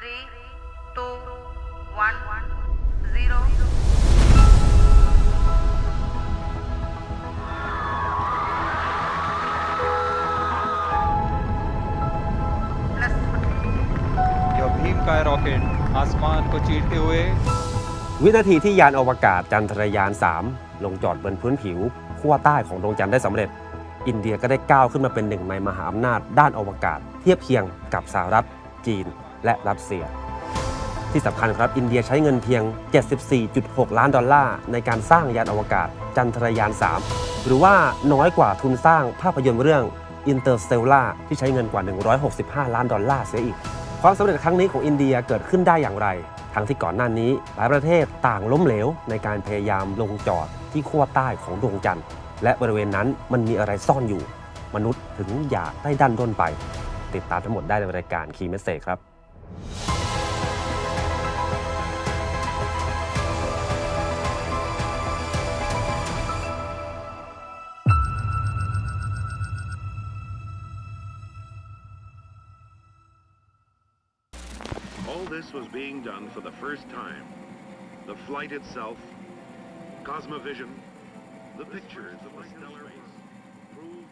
three, two, one, zero. Plus यह भीम का rocket आसमान को चीरते हुए วินาทีที่ยานอวกาศจันทรยาน 3 ลงจอดบนพื้นผิวขั้วใต้ของดวงจันทร์ได้สำเร็จ อินเดียก็ได้ก้าวขึ้นมาเป็นหนึ่งในมหาอำนาจด้านอวกาศ เทียบเคียงกับสหรัฐ จีน และรัสเซีย ที่สำคัญครับอินเดียใช้เงินเพียง 74.6 ล้านดอลลาร์ในการสร้างยานอวกาศจันทรยาน 3 หรือว่าน้อยกว่าทุนสร้างภาพยนตร์เรื่อง Interstellar ที่ใช้เงินกว่า 165 ล้านดอลลาร์เสียอีก ความสำเร็จครั้งนี้ของอินเดียเกิดขึ้นได้อย่างไร ทั้งที่ก่อนหน้านี้หลายประเทศต่างล้มเหลวในการพยายามลงจอดที่ขั้วใต้ของดวงจันทร์ และบริเวณนั้นมันมีอะไรซ่อนอยู่ มนุษย์ถึงอยากได้ดันด้นไป ติดตามทั้งหมดได้ในรายการ Key Message ครับ being done for the first time. The flight itself, Cosmovision, the pictures of the stellar race.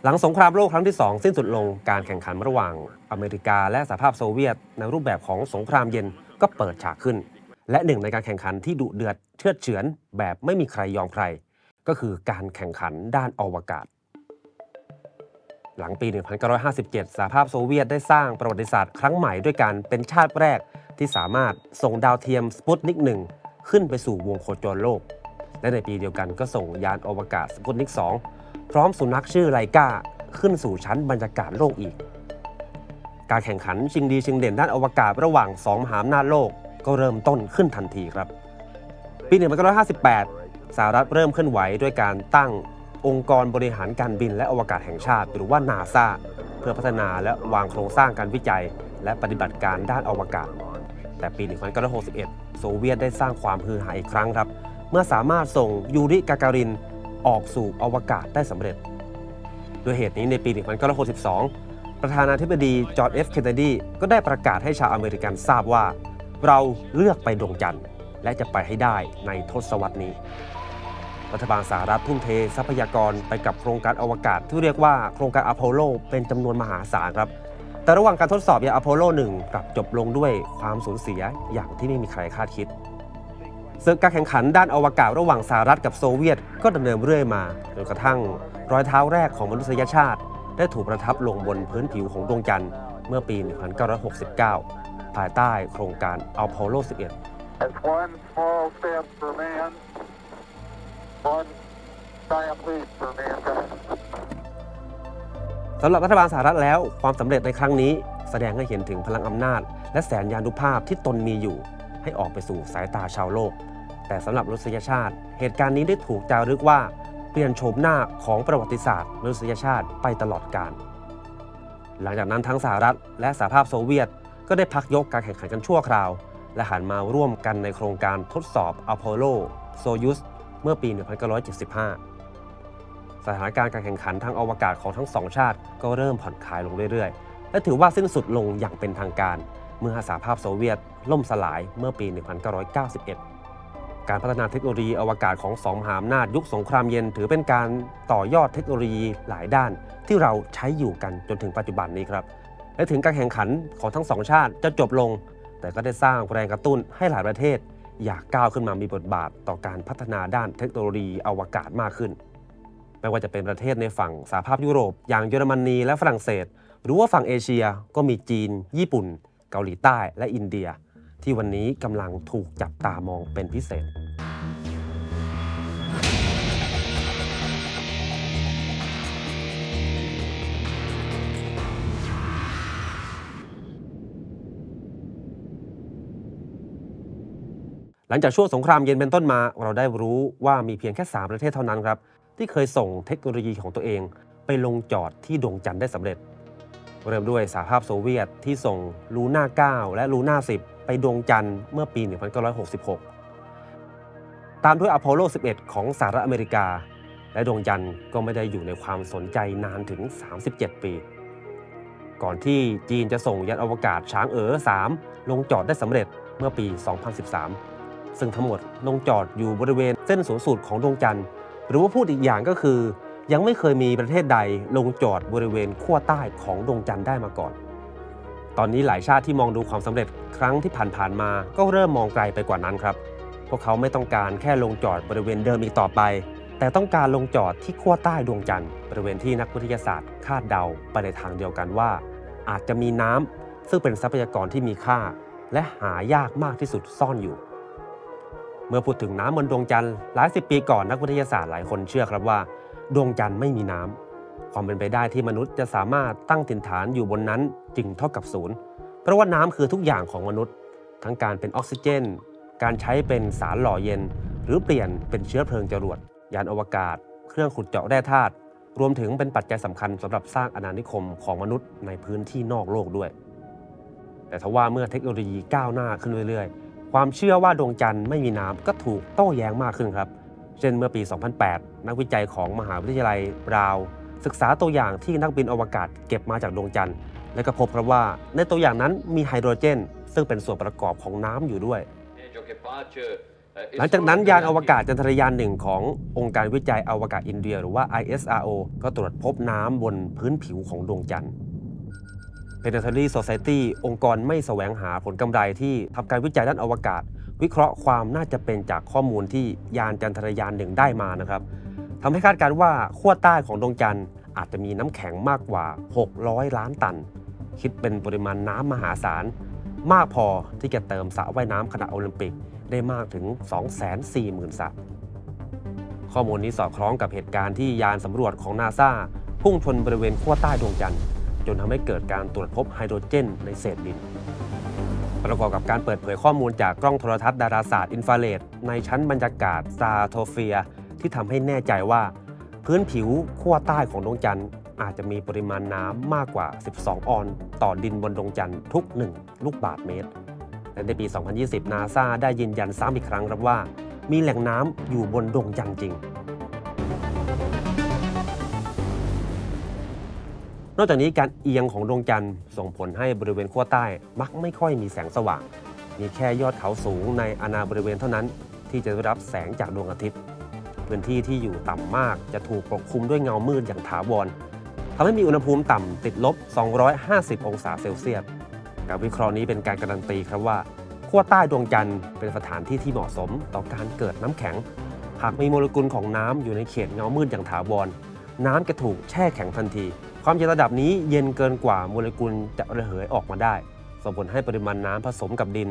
หลังสงครามโลกครั้งที่ 2 สิ้นสุดลงการแข่งขันระหว่างอเมริกาและสหภาพโซเวียต ในรูปแบบของสงครามเย็นก็เปิดฉากขึ้น และหนึ่งในการแข่งขันที่ดุเดือดเชือดเฉือนแบบไม่มีใครยอมใคร ก็คือการแข่งขันด้านอวกาศ หลังปี 1957 สหภาพโซเวียตได้สร้างประวัติศาสตร์ครั้งใหม่ด้วยการเป็นชาติแรกที่สามารถส่งดาวเทียมสปุตนิก1ขึ้นไปสู่วงโคจรโลก และในปีเดียวกันก็ส่งยานอวกาศสปุตนิก 2 พร้อมสุนัขชื่อไลกาขึ้นสู่ชั้นบรรยากาศโลกอีก การแข่งขันชิงดีชิงเด่นด้านอวกาศระหว่างสองมหาอำนาจโลกก็เริ่มต้นขึ้นทันทีครับ ปี 1958 สหรัฐเริ่มเคลื่อนไหวด้วยการตั้ง องค์กรบริหารการบินและอวกาศแห่งชาติ หรือว่านาซาเพื่อพัฒนาและวางโครงสร้างการวิจัย และปฏิบัติการด้านอวกาศ แต่ปี 1961 โซเวียตได้สร้างความฮือฮาอีกครั้งครับ เมื่อสามารถส่งยูริกาการินออกสู่อวกาศได้สำเร็จ ด้วยเหตุนี้ในปี 1962 ประธานาธิบดีจอร์จเอฟเคนเนดีก็ได้ประกาศให้ชาวอเมริกันทราบว่า เราเลือกไปดวงจันทร์และจะไปให้ได้ในทศวรรษนี้ รัฐบาลสหรัฐทุ่มเททรัพยากรไปกับโครงการอวกาศ ที่เรียกว่าโครงการอพอลโลเป็นจำนวนมหาศาลครับ แต่ระหว่างการทดสอบยานอพอลโล 1 กลับจบลงด้วยความสูญเสียอย่างที่ไม่มีใครคาดคิดศึกการแข่งขันด้านอวกาศระหว่างสหรัฐกับโซเวียตก็ดำเนินเรื่อยมาจนกระทั่งรอยเท้าแรกของมนุษยชาติ ได้ถูกประทับลงบนพื้นผิวของดวงจันทร์เมื่อปี 1969 ภายใต้โครงการอพอลโล 11 It's one giant leap for mankind. สำหรับรัฐบาลสหรัฐแล้วความสำเร็จในครั้งนี้ แสดงให้เห็นถึงพลังอำนาจ และแสนยานุภาพที่ตนมีอยู่ ให้ออกไปสู่สายตาชาวโลก แต่สำหรับมนุษยชาติ เหตุการณ์นี้ได้ถูกจารึกว่า เปลี่ยนโฉมหน้าของประวัติศาสตร์มนุษยชาติไปตลอดกาลหลังจากนั้นทั้งสหรัฐ และสหภาพโซเวียต ก็ได้พักยกการแข่งขันกันชั่วคราว และหันมาร่วมกันในโครงการทดสอบอพอลโลโซยุส เมื่อปี 1975 สถานการณ์การแข่งขันทางอวกาศของทั้งสองชาติก็เริ่มผ่อนคลายลงเรื่อยๆ และถือว่าสิ้นสุดลงอย่างเป็นทางการ เมื่อสหภาพโซเวียตล่มสลายเมื่อปี 1991 การพัฒนาเทคโนโลยีอวกาศของสองมหาอำนาจยุคสงครามเย็น ถือเป็นการต่อยอดเทคโนโลยีหลายด้าน ที่เราใช้อยู่กันจนถึงปัจจุบันนี้ครับ และถึงการแข่งขันของทั้งสองชาติจะจบลง แต่ก็ได้สร้างแรงกระตุ้นให้หลายประเทศ อยากก้าวขึ้นมามีบทบาทต่อการพัฒนาด้านเทคโนโลยีอวกาศมากขึ้น ไม่ว่าจะเป็นประเทศในฝั่งสหภาพยุโรป อย่างเยอรมนีและฝรั่งเศส หรือว่าฝั่งเอเชียก็มีจีน ญี่ปุ่น เกาหลีใต้และอินเดีย ที่วันนี้กำลังถูกจับตามองเป็นพิเศษ หลังจากช่วงสงครามเย็นเป็นต้นมา เราได้รู้ว่ามีเพียงแค่ 3 ประเทศเท่านั้นครับ ที่เคยส่งเทคโนโลยีของตัวเอง ไปลงจอดที่ดวงจันทร์ได้สำเร็จ เริ่มด้วยสหภาพโซเวียตที่ส่งลูน่า 9 และลูน่า 10 ไปดวงจันทร์เมื่อปี 1966 ตามด้วยอพอลโล 11 ของสหรัฐอเมริกา และดวงจันทร์ก็ไม่ได้อยู่ในความสนใจนานถึง 37 ปี ก่อนที่จีนจะส่งยานอวกาศช้างเอ๋อ 3 ลงจอดได้สำเร็จเมื่อปี 2013 ซึ่งทั้งหมดลงจอดอยู่บริเวณเส้นศูนย์สูตรของดวงจันทร์ หรือว่าพูดอีกอย่างก็คือ ยังไม่เคยมีประเทศใดลงจอดบริเวณขั้วใต้ของดวงจันทร์ได้มาก่อน ตอนนี้หลายชาติที่มองดูความสำเร็จครั้งที่ผ่านๆมาก็เริ่มมองไกลไปกว่านั้นครับ พวกเขาไม่ต้องการแค่ลงจอดบริเวณเดิมอีกต่อไป แต่ต้องการลงจอดที่ขั้วใต้ดวงจันทร์บริเวณที่นักวิทยาศาสตร์คาดเดาไปในทางเดียวกันว่า อาจจะมีน้ำซึ่งเป็นทรัพยากรที่มีค่า และหายากมากที่สุดซ่อนอยู่ เมื่อพูดถึงน้ำบนดวงจันทร์หลายสิบปีก่อนนักวิทยาศาสตร์หลายคนเชื่อครับว่า ดวงจันทร์ไม่มีน้ำความเป็นไปได้ที่มนุษย์จะสามารถตั้งถิ่นฐานอยู่บนนั้นจึงเท่ากับศูนย์เพราะว่าน้ำคือทุกอย่างของมนุษย์ ทั้งการเป็นออกซิเจน การใช้เป็นสารหล่อเย็น หรือเปลี่ยนเป็นเชื้อเพลิงจรวดยานอวกาศ เครื่องขุดเจาะแร่ธาตุรวมถึงเป็นปัจจัยสำคัญสำหรับสร้างอาณานิคมของมนุษย์ในพื้นที่นอกโลกด้วย แต่ทว่าเมื่อเทคโนโลยีก้าวหน้าขึ้นเรื่อยๆ ความเชื่อว่าดวงจันทร์ไม่มีน้ำก็ถูกโต้แย้งมากขึ้นครับ เช่นเมื่อปี 2008 นักวิจัยของมหาวิทยาลัยบราว ศึกษาตัวอย่างที่นักบินอวกาศเก็บมาจากดวงจันทร์ และก็พบครับว่าในตัวอย่างนั้นมีไฮโดรเจน ซึ่งเป็นส่วนประกอบของน้ำอยู่ด้วย หลังจากนั้นยานอวกาศจันทรยานหนึ่งขององค์การวิจัยอวกาศอินเดีย หรือว่า ISRO ก็ตรวจพบน้ำบนพื้นผิวของดวงจันทร์ Planetary Society องค์กรไม่แสวงหาผลกำไรที่ทำการวิจัยด้านอวกาศ วิเคราะห์ความน่าจะเป็นจากข้อมูลที่ยานจันทรยานหนึ่งได้มานะครับทำให้คาดการณ์ว่าขั้วใต้ของดวงจันทร์อาจจะมีน้ำแข็งมากกว่า 600 ล้านตัน คิดเป็นปริมาณน้ำมหาศาล มากพอที่จะเติมสระว่ายน้ำขณะโอลิมปิกได้มากถึง 240,000 สระข้อมูลนี้สอดคล้องกับเหตุการณ์ที่ยานสำรวจของนาซาพุ่งชนบริเวณขั้วใต้ดวงจันทร์ จนทำให้เกิดการตรวจพบไฮโดรเจนในเศษดิน ประกอบกับการเปิดเผยข้อมูลจากกล้องโทรทัศน์ดาราศาสตร์อินฟราเรดในชั้นบรรยากาศซาโทเฟีย ที่ทำให้แน่ใจว่า พื้นผิวขั้วใต้ของดวงจันทร์อาจจะมีปริมาณน้ำมากกว่า 12 ออน ต่อดินบนดวงจันทร์ทุก 1 ลูกบาศก์เมตร และในปี 2020 นาซาได้ยืนยันซ้ำอีกครั้งครับว่า มีแหล่งน้ำอยู่บนดวงจันทร์จริง นอกจากนี้การเอียงของดวงจันทร์ส่งผลให้บริเวณขั้วใต้ มักไม่ค่อยมีแสงสว่าง มีแค่ยอดเขาสูงในอาณาบริเวณเท่านั้น ที่จะได้รับแสงจากดวงอาทิตย์ พื้นที่ที่อยู่ต่ำมากจะถูกปกคลุมด้วยเงามืดอย่างถาวรทำให้มีอุณหภูมิต่ำติดลบ 250 องศาเซลเซียสการวิเคราะห์นี้เป็นการการันตีครับว่าขั้วใต้ดวงจันทร์เป็นสถานที่ที่เหมาะสมต่อการเกิดน้ำแข็ง หากมีโมเลกุลของน้ำอยู่ในเขตเงามืดอย่างถาวรน้ำจะถูกแช่แข็งทันที ความเย็นระดับนี้เย็นเกินกว่าโมเลกุลจะระเหยออกมาได้ ส่งผลให้ปริมาณน้ำผสมกับดิน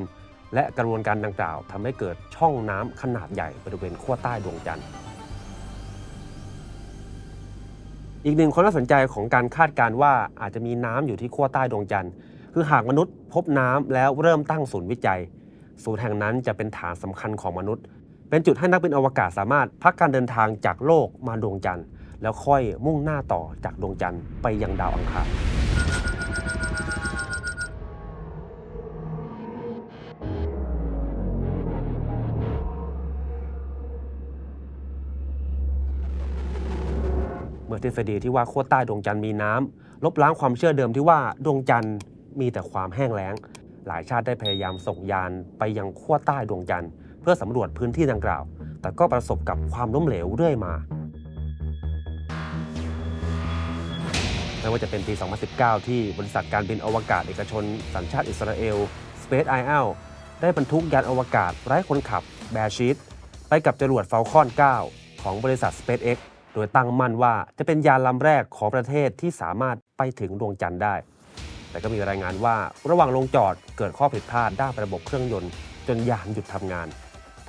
และกระบวนการดังกล่าวทำให้เกิดช่องน้ำขนาดใหญ่บริเวณขั้วใต้ดวงจันทร์ อีกหนึ่งความน่าสนใจของการคาดการณ์ว่าอาจจะมีน้ำอยู่ที่ขั้วใต้ดวงจันทร์ คือหากมนุษย์พบน้ำแล้วเริ่มตั้งศูนย์วิจัย ศูนย์แห่งนั้นจะเป็นฐานสำคัญของมนุษย์ เป็นจุดให้นักบินอวกาศสามารถพักการเดินทางจากโลกมาดวงจันทร์ แล้วค่อยมุ่งหน้าต่อจากดวงจันทร์ไปยังดาวอังคารเมื่อทฤษฎีที่ว่าขั้วใต้ดวงจันทร์มีน้ำลบล้างความเชื่อเดิมที่ว่าดวงจันทร์มีแต่ความแห้งแล้ง หลายชาติได้พยายามส่งยานไปยังขั้วใต้ดวงจันทร์ เพื่อสำรวจพื้นที่ดังกล่าว แต่ก็ประสบกับความล้มเหลวเรื่อยมา ไม่ว่าจะเป็นปี 2019 ที่บริษัทการบินอวกาศเอกชน สัญชาติอิสราเอล Space IL ได้บรรทุกยานอวกาศไร้คนขับแบชีตไปกับจรวด Falcon 9 ของบริษัท SpaceX โดยตั้งมั่นว่าจะเป็นยานลำแรกของประเทศที่สามารถไปถึงดวงจันทร์ได้ แต่ก็มีรายงานว่าระหว่างลงจอดเกิดข้อผิดพลาดด้านระบบเครื่องยนต์ จนยานหยุดทำงาน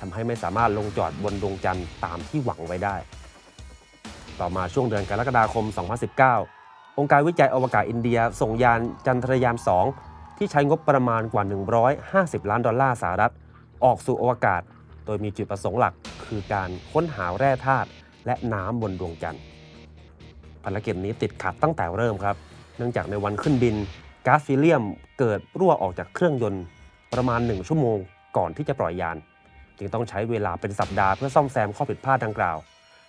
ทำให้ไม่สามารถลงจอดบนดวงจันทร์ตามที่หวังไว้ได้ ต่อมาช่วงเดือนกรกฎาคม 2019 องค์การวิจัยอวกาศอินเดีย ส่งยานจันทรยาน 2 ที่ใช้งบประมาณกว่า 150 ล้านดอลลาร์สหรัฐ ออกสู่อวกาศ โดยมีจุดประสงค์หลัก คือการค้นหาแร่ธาตุและน้ำบนดวงจันทร์ภารกิจนี้ติดขัดตั้งแต่เริ่มครับ เนื่องจากในวันขึ้นบินก๊าซฮีเลียมเกิดรั่วออกจากเครื่องยนต์ประมาณ 1 ชั่วโมงก่อนที่จะปล่อยยาน จึงต้องใช้เวลาเป็นสัปดาห์เพื่อซ่อมแซมข้อผิดพลาดดังกล่าว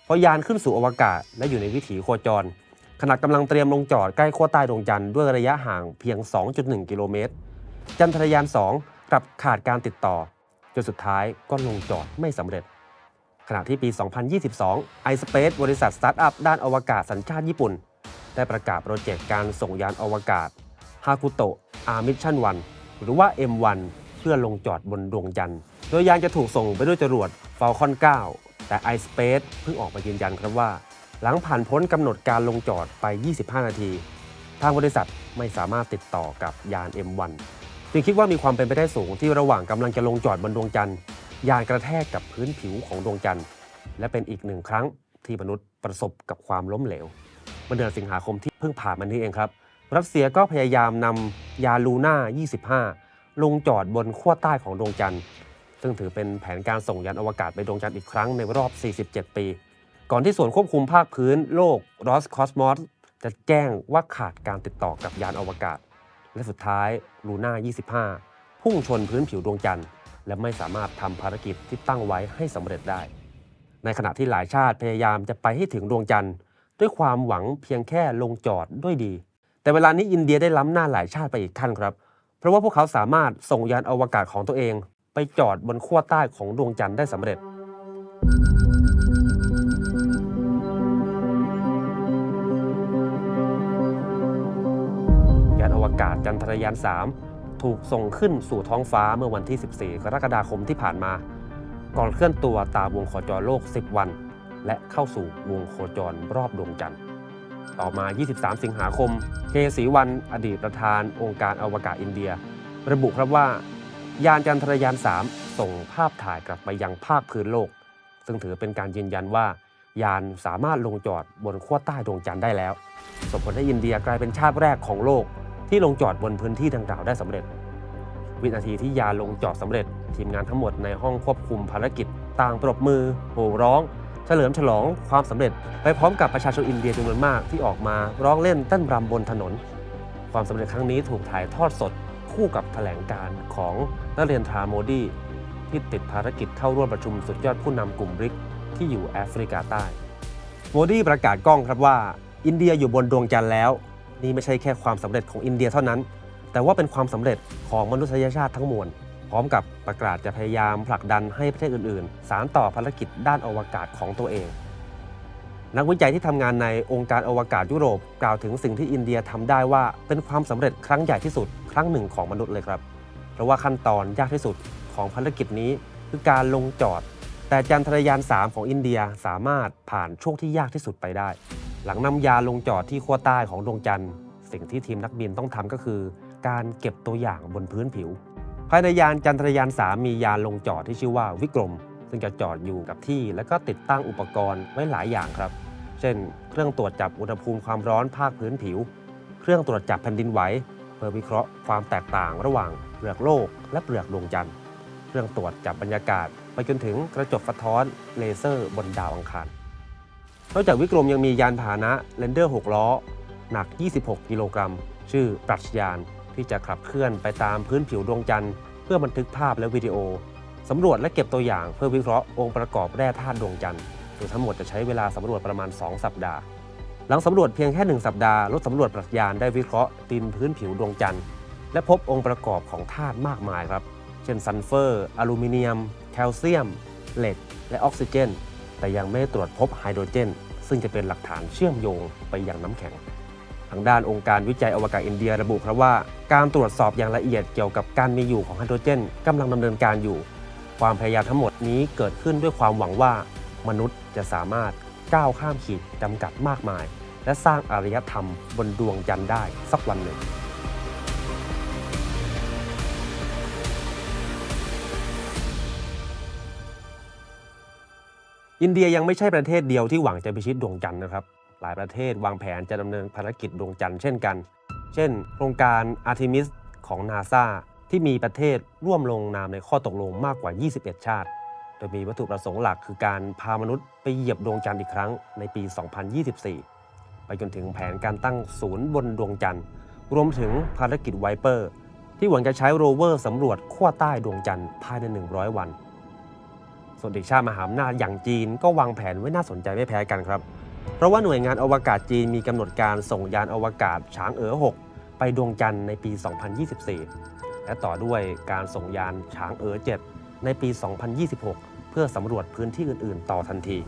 พอยานขึ้นสู่อวกาศและอยู่ในวิถีโคจร ขณะกำลังเตรียมลงจอดใกล้ขั้วใต้ดวงจันทร์ด้วยระยะห่างเพียง 2.1 กิโลเมตร จันทรยาน 2 กลับขาดการติดต่อ จนสุดท้ายก็ลงจอดไม่สำเร็จ ขณะที่ปี 2022 iSpace บริษัทสตาร์ทอัพด้านอวกาศสัญชาติญี่ปุ่น ได้ประกาศโปรเจกต์การส่งยานอวกาศฮาคุโตะอาร์มิชชั่นวันหรือว่า M1 เพื่อลงจอดบนดวงจันทร์ โดยยานจะถูกส่งไปด้วยจรวด Falcon 9 แต่ iSpace เพิ่งออกมายืนยันครับว่า หลังผ่านพ้นกำหนดการลงจอดไป 25 นาที ทางบริษัทไม่สามารถติดต่อกับยาน M1 จึงคิดว่ามีความเป็นไปได้สูงที่ระหว่างกำลังจะลงจอดบนดวงจันทร์ยานกระแทกกับพื้นผิวของดวงจันทร์ และเป็นอีกหนึ่งครั้งที่มนุษย์ประสบกับความล้มเหลวเมื่อเดือนสิงหาคมที่เพิ่งผ่านมานี้เองครับ รัสเซียก็พยายามนำยานลูน่า 25 ลงจอดบนขั้วใต้ของดวงจันทร์ ซึ่งถือเป็นแผนการส่งยานอวกาศไปดวงจันทร์อีกครั้งในรอบ 47 ปี ก่อนที่ส่วนควบคุมภาคพื้นโลก Roscosmos จะแจ้งว่าขาดการติดต่อกับยานอวกาศ และสุดท้ายลูน่า 25 พุ่งชนพื้นผิวดวงจันทร์ และไม่สามารถทำภารกิจที่ตั้งไว้ให้สำเร็จได้ ในขณะที่หลายชาติพยายามจะไปให้ถึงดวงจันทร์ ด้วยความหวังเพียงแค่ลงจอดด้วยดี แต่เวลานี้อินเดียได้ล้ำหน้าหลายชาติไปอีกขั้นครับ เพราะว่าพวกเขาสามารถส่งยานอวกาศของตัวเอง ไปจอดบนขั้วใต้ของดวงจันทร์ได้สำเร็จยา จันทรยาน 3 ถูกส่งขึ้นสู่ท้องฟ้าเมื่อวันที่ 14 กรกฎาคมที่ผ่านมา ก่อนเคลื่อนตัวตามวงโคจรโลก 10 วัน และเข้าสู่วงโคจรรอบดวงจันทร์ ต่อมา 23 สิงหาคมเกษีวันอดีตประธานองค์การอวกาศอินเดีย ระบุครับว่า ยานจันทรยาน 3 ส่งภาพถ่ายกลับไปยังภาคพื้นโลก ซึ่งถือเป็นการยืนยันว่ายานสามารถลงจอดบนขั้วใต้ดวงจันทร์ได้แล้วส่งผลให้อินเดียกลายเป็นชาติแรกของโลก ที่ลงจอดบนพื้นที่ดังกล่าวได้สำเร็จ วินาทีที่ยาลงจอดสำเร็จ ทีมงานทั้งหมดในห้องควบคุมภารกิจ ต่างปรบมือโห่ร้อง เฉลิมฉลองความสำเร็จ ไปพร้อมกับประชาชนอินเดียจำนวนมากที่ออกมาร้องเล่นเต้นรำบนถนน ความสำเร็จครั้งนี้ถูกถ่ายทอดสดคู่กับแถลงการ์ของนักเรียนทราโมดีที่ติดภารกิจเข้าร่วมประชุมสุดยอดผู้นำกลุ่มบริกที่อยู่แอฟริกาใต้ โมดีประกาศกล้องครับว่า อินเดียอยู่บนดวงจันทร์แล้ว นี่ไม่ใช่แค่ความสำเร็จของอินเดียเท่านั้น แต่ว่าเป็นความสำเร็จของมนุษยชาติทั้งมวล พร้อมกับประกาศจะพยายามผลักดันให้ประเทศอื่นๆ สารต่อภารกิจด้านอวกาศของตัวเอง นักวิจัยที่ทำงานในองค์การอวกาศยุโรป กล่าวถึงสิ่งที่อินเดียทำได้ว่าเป็นความสำเร็จครั้งใหญ่ที่สุดครั้งหนึ่งของมนุษย์เลยครับ เพราะว่าขั้นตอนยากที่สุดของภารกิจนี้คือการลงจอด แต่จันทรยาน 3 ของอินเดียสามารถผ่านช่วงที่ยากที่สุดไปได้ หลังนำยานลงจอดที่ขั้วใต้ของดวงจันทร์ สิ่งที่ทีมนักบินต้องทำก็คือ การเก็บตัวอย่างบนพื้นผิว ภายในยานจันทรยาน3มียานลงจอดที่ชื่อว่าวิกรม ซึ่งจะจอดอยู่กับที่ แล้วก็ติดตั้งอุปกรณ์ไว้หลายอย่างครับ เช่น เครื่องตรวจจับอุณหภูมิความร้อนภาคพื้นผิว เครื่องตรวจจับแผ่นดินไหวเพื่อวิเคราะห์ความแตกต่างระหว่างเปลือกโลก และเปลือกดวงจันทร์ เครื่องตรวจจับบรรยากาศ ไปจนถึงกระจกสะท้อนเลเซอร์บนดาวอังคาร นอกจากวิกรมยังมียานพาหนะเรนเดอร์ 6 ล้อ หนัก 26 กิโลกรัม ชื่อปรัชญานที่จะขับเคลื่อนไปตามพื้นผิวดวงจันทร์เพื่อบันทึกภาพและวิดีโอ สำรวจและเก็บตัวอย่างเพื่อวิเคราะห์องค์ประกอบแร่ธาตุดวงจันทร์โดยทั้งหมดจะใช้เวลาสำรวจประมาณ 2 สัปดาห์ หลังสำรวจเพียงแค่ 1 สัปดาห์รถสำรวจปรัชญานได้วิเคราะห์ดินพื้นผิวดวงจันทร์และพบองค์ประกอบของธาตุมากมายครับ เช่นซัลเฟอร์ อลูมิเนียม แคลเซียม เหล็ก และออกซิเจน แต่ยังไม่ตรวจพบไฮโดรเจน ซึ่งจะเป็นหลักฐานเชื่อมโยงไปยังน้ำแข็ง ทางด้านองค์การวิจัยอวกาศอินเดียระบุครับว่า การตรวจสอบอย่างละเอียดเกี่ยวกับการมีอยู่ของไฮโดรเจนกำลังดำเนินการอยู่ ความพยายามทั้งหมดนี้เกิดขึ้นด้วยความหวังว่า มนุษย์จะสามารถก้าวข้ามขีดจำกัดมากมาย และสร้างอารยธรรมบนดวงจันทร์ได้สักวันหนึ่ง อินเดียยังไม่ใช่ประเทศเดียวที่หวังจะพิชิตดวงจันทร์นะครับ หลายประเทศวางแผนจะดำเนินภารกิจดวงจันทร์เช่นกัน เช่น โครงการอาร์ e ิมิสของนาซาที่มีประเทศร่วมลงนามในข้อตกลงมากกว่า 21 ชาติ โดยมีวัตถุประสงค์หลักคือการพามนุษย์ไปเหยียบดวงจันทร์อีกครั้งในปี 2024 ไปจนถึงแผนการตั้งศูนย์บนดวงจันทร์ รวมถึงภารกิจไวเปอร์ ที่หวังจะใช้โรเวอร์สำรวจขั้วใต้ดวงจันทร์ภายใน 100 วัน ส่วนอีกชาติมหาอำนาจอย่างจีนก็วางแผนไว้น่าสนใจไม่แพ้กันครับ เพราะว่าหน่วยงานอวกาศจีนมีกำหนดการส่งยานอวกาศช้างเอ๋อ 6 ไปดวงจันทร์ในปี 2024 และต่อด้วยการส่งยานช้างเอ๋อ 7 ในปี 2026 เพื่อสำรวจพื้นที่อื่น ๆ ต่อทันที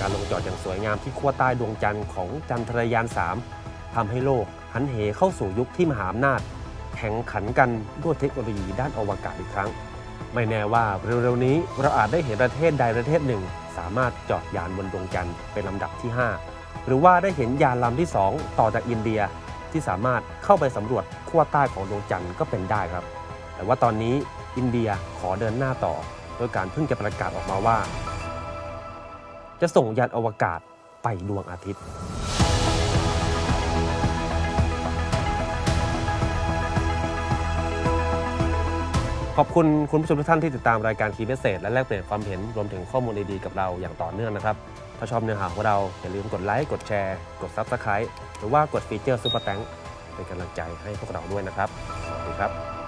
การลงจอดอย่างสวยงามที่ขั้วใต้ดวงจันทร์ของจันทรยาน 3ทำให้โลกหันเหเข้าสู่ยุคที่มหาอำนาจแข่งขันกันด้วยเทคโนโลยีด้านอวกาศอีกครั้ง ไม่แน่ว่าเร็วๆนี้เราอาจได้เห็นประเทศใดประเทศหนึ่ง สามารถจอดยานบนดวงจันทร์เป็นลำดับที่ 5 หรือว่าได้เห็นยานลำที่ 2 ต่อจากอินเดียที่สามารถเข้าไปสำรวจขั้วใต้ของดวงจันทร์ก็เป็นได้ครับ แต่ว่าตอนนี้อินเดียขอเดินหน้าต่อ โดยการเพิ่งจะประกาศออกมาว่า จะส่งยานอวกาศไปดวงอาทิตย์ ขอบคุณคุณผู้ชมทุกท่านที่ติดตามรายการคีย์เมสเซจและแลกเปลี่ยนความเห็นรวมถึงข้อมูลดีๆกับเราอย่างต่อเนื่องนะครับ ถ้าชอบเนื้อหาของเรา อย่าลืมกดไลค์กดแชร์กด Subscribe หรือว่ากดฟีเจอร์ซูเปอร์แตงเป็นกำลังใจให้พวกเราด้วยนะครับ สวัสดีครับ